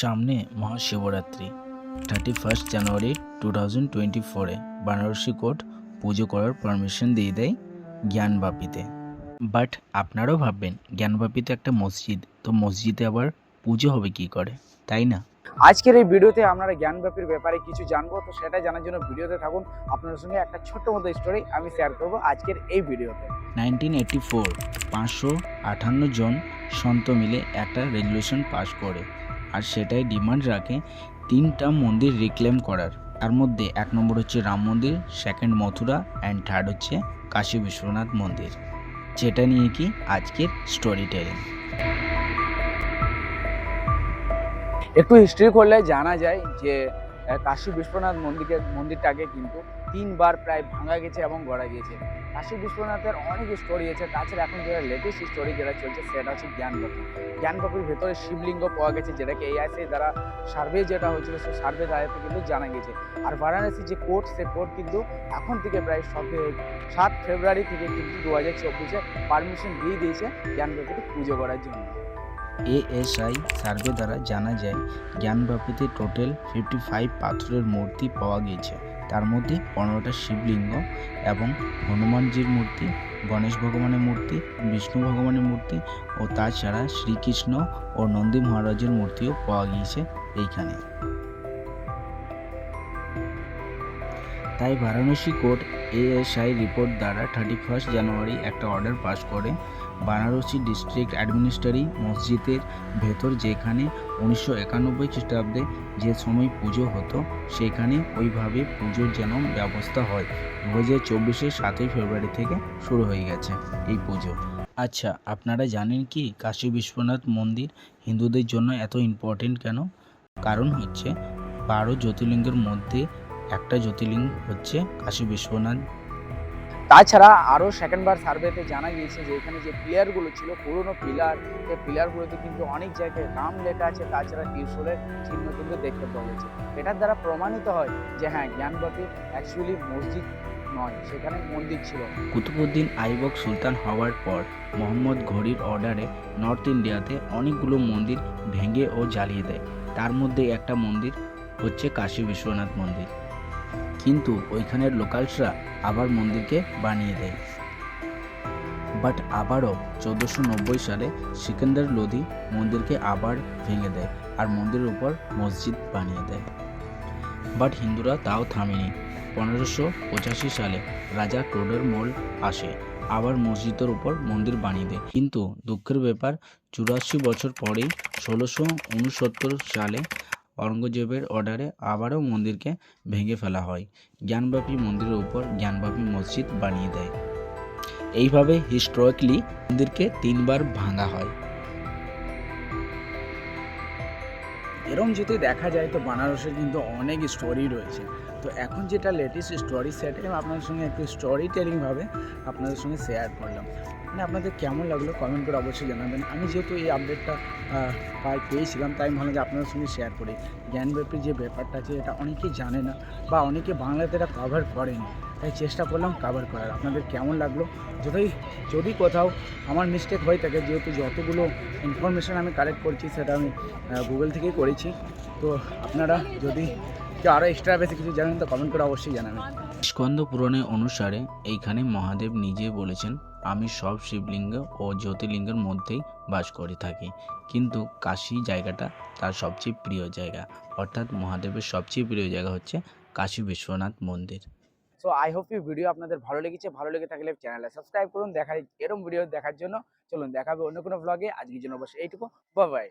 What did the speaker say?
সামনে Mahashivratri thirty first January two thousand twenty ফোরে Banarasi court পুজো করার পারমিশন দিয়ে দেয় জ্ঞানবাপিতে। বাট আপনারাও ভাববেন জ্ঞানবাপিতে একটা মসজিদ তো মসজিদে আবার পুজো হবে কি করে? তাই না? আজকের এই ভিডিওতে আপনারা জ্ঞানব্যাপীর ব্যাপারে কিছু জানব তো সেটা জানার জন্য ভিডিওতে থাকুন। আপনাদের সঙ্গে একটা ছোট্ট মতো স্টোরি আমি শেয়ার করব আজকের এই ভিডিওতে। নাইনটিন এইটি ফোর পাঁচশো আটান্ন জন সন্ত মিলে একটা রেজলিউশন পাস করে। আর সেটাই ডিমান্ড রাখে তিনটা মন্দির রিক্লেম করার। তার মধ্যে এক নম্বর হচ্ছে রাম মন্দির সেকেন্ড মথুরা অ্যান্ড থার্ড হচ্ছে কাশী বিশ্বনাথ মন্দির। যেটা নিয়ে কি আজকের স্টোরি টেলিং একটু হিস্ট্রি করলে জানা যায় যে কাশী বিশ্বনাথ মন্দিরের মন্দিরটাকে কিন্তু তিনবার প্রায় ভাঙা গেছে এবং গড়া গিয়েছে। কাশী বিশ্বনাথের অনেক স্টোরি আছে, তাছাড়া এখন যেটা লেটেস্ট স্টোরি যেটা চলছে সেটা হচ্ছে জ্ঞানবাপী জ্ঞানবাপীর ভেতরে শিবলিঙ্গ পাওয়া গেছে যেটাকে এআইসি দ্বারা সার্ভে যেটা হয়েছিল, সেই সার্ভে দ্বারা কিন্তু জানা গেছে আর বারাণসী যে কোর্ট সে কোর্ট কিন্তু এখন থেকে প্রায় সব সাত ফেব্রুয়ারি থেকে কিন্তু দু হাজার চব্বিশে পারমিশন দিয়ে দিয়েছে জ্ঞানবাপীকে পুজো করার জন্য। এএসআই সার্ভে দ্বারা জানা যায় জ্ঞানবাপিতে টোটাল ফিফটি ফাইভ পাথরের মূর্তি পাওয়া গিয়েছে। তার মধ্যে পনেরোটা শিবলিঙ্গ এবং হনুমানজির মূর্তি, গণেশ ভগবানের মূর্তি, বিষ্ণু ভগবানের মূর্তি ও তাছাড়া শ্রীকৃষ্ণ ও নন্দী মহারাজের মূর্তিও পাওয়া গিয়েছে এইখানে। তাই বারাণসী কোর্ট এএসআই রিপোর্ট দ্বারা থার্টি ফার্স্ট জানুয়ারি একটা অর্ডার পাস করে। বারাণসী ডিস্ট্রিক্ট অ্যাডমিনিস্ট্রেটরি মসজিদের ভেতর যেখানে উনিশশো একানব্বই খ্রিস্টাব্দে যে সময় পুজো হতো, সেখানে ওইভাবে পুজোর যেন ব্যবস্থা হয়। দু হাজার চব্বিশের সাতই ফেব্রুয়ারি থেকে শুরু হয়ে গেছে এই পুজো। আচ্ছা আপনারা জানেন কি কাশী বিশ্বনাথ মন্দির হিন্দুদের জন্য এত ইম্পর্টেন্ট কেন? কারণ হচ্ছে বারো জ্যোতির্লিঙ্গের মধ্যে একটা জ্যোতির্লিঙ্গ হচ্ছে কাশী বিশ্বনাথ তাছাড়া আরও সেকেন্ডবার সার্ভেতে জানা গিয়েছে যে এখানে যে পিলারগুলো ছিল, পুরনো পিলার সেই পিলারগুলোতে কিন্তু অনেক জায়গায় নাম লেখা আছে, তাছাড়া ত্রিশূলের চিহ্ন কিন্তু দেখতে পাওয়া গেছে। এটার দ্বারা প্রমাণিত হয় যে হ্যাঁ জ্ঞানবাপী অ্যাকচুয়ালি মসজিদ নয়, সেখানে মন্দির ছিল। কুতুবুদ্দিন আইবক সুলতান হওয়ার পর মোহাম্মদ ঘড়ির অর্ডারে নর্থ ইন্ডিয়াতে অনেকগুলো মন্দির ভেঙে ও জ্বালিয়ে দেয়। তার মধ্যে একটা মন্দির হচ্ছে কাশী বিশ্বনাথ মন্দির। কিন্তু ওইখানের লোকালসরা আবার মন্দিরকে বানিয়ে দেয়। বাট আবারও চোদ্দোশো নব্বই সালে সিকান্দার লোধি মন্দিরকে আবার ভেঙে দেয় আর মন্দিরের উপর মসজিদ বানিয়ে দেয়। বাট হিন্দুরা তাও থামেনি। পনেরোশো পঁচাশি সালে রাজা টোডর মোল আসে, আবার মসজিদের উপর মন্দির বানিয়ে দেয়। কিন্তু দুঃখের ব্যাপার, চুরাশি বছর পরেই ষোলোশো উনসত্তর সালে অরঙ্গজেবের অর্ডারে আবারও মন্দিরকে ভেঙে ফেলা হয়। জ্ঞানব্যাপী মন্দিরের উপর জ্ঞানব্যাপী মসজিদ বানিয়ে দেয়। এইভাবে হিস্টোরিক্যালি মন্দিরকে তিনবার ভাঙা হয়। এরম যদি দেখা যায় তো বানারসের কিন্তু অনেক স্টোরি রয়েছে। তো এখন যেটা লেটেস্ট স্টোরি সেটাই আপনাদের সঙ্গে একটু স্টোরি টেলিংভাবে আপনাদের সঙ্গে শেয়ার করলাম। মানে আপনাদের কেমন লাগল কমেন্ট করে অবশ্যই জানাবেন। আমি যেহেতু এই আপডেটটা পাই পেয়েছিলাম, তাই ভাবলাম যে আপনাদের সঙ্গে শেয়ার করি। জ্ঞানব্যাপীর যে ব্যাপারটা আছে, এটা অনেকেই জানে না বা অনেকে বাংলাতে এটা কভার করেনি। তাই চেষ্টা করলাম কভার করার। আপনাদের কেমন লাগল? যদি যদি কোথাও আমার মিস্টেক হয়ে থাকে, যেহেতু যতগুলো ইনফরমেশান আমি কালেক্ট করছি, সেটা আমি গুগল থেকেই করেছি। তো আপনারা যদি কেউ আরও এক্সট্রা বেশি কিছু জানেন, তো কমেন্ট করে অবশ্যই জানাবেন। স্কন্দ পুরাণে অনুসারে এইখানে মহাদেব নিজে বলেছেন আমি সব শিবলিঙ্গ ও জ্যোতির্লিঙ্গের মধ্যেই বাস করে থাকি। কিন্তু কাশী জায়গাটা তার সবচেয়ে প্রিয় জায়গা। অর্থাৎ মহাদেবের সবচেয়ে প্রিয় জায়গা হচ্ছে কাশী বিশ্বনাথ মন্দির। So I hope you video আপনাদের ভালো লেগেছে। ভালো লেগে থাকলে চ্যানেলে সাবস্ক্রাইব করুন। দেখার এরম ভিডিও দেখার জন্য চলুন, দেখাবে অন্য কোনো ব্লগে আজকের জন্য অবশ্যই এইটুকু। বাই